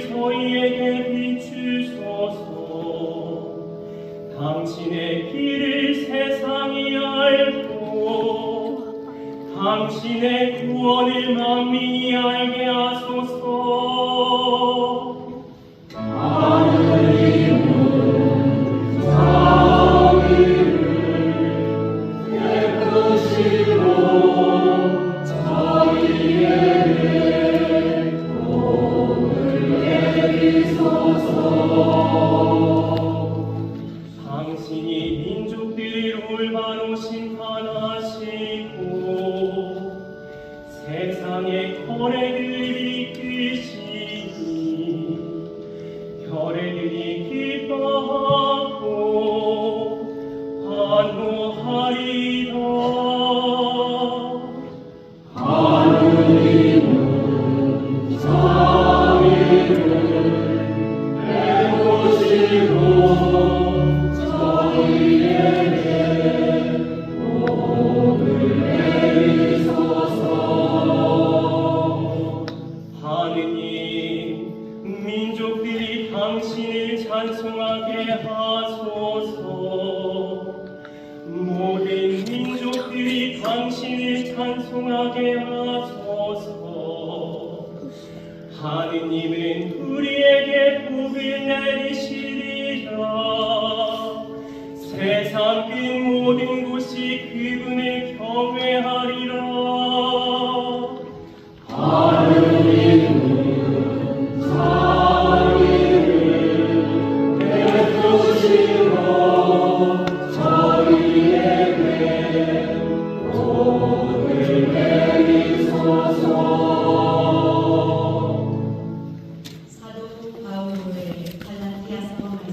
저희에게 비추소서. 당신의 길을 세상이 알고 당신의 구원을 만민이 알게 하소서. 당신이 심판하시고 세상의 거래들을 이끄시니 별의들이 기뻐하고 환호하리라 당신을 찬송하게 하소서. 모든 민족들이 당신을 찬송하게 하소서. 하느님은 우리에게 복을 내리시리라. 세상 끝 모든 곳이 그분을 경외하리라 Amen.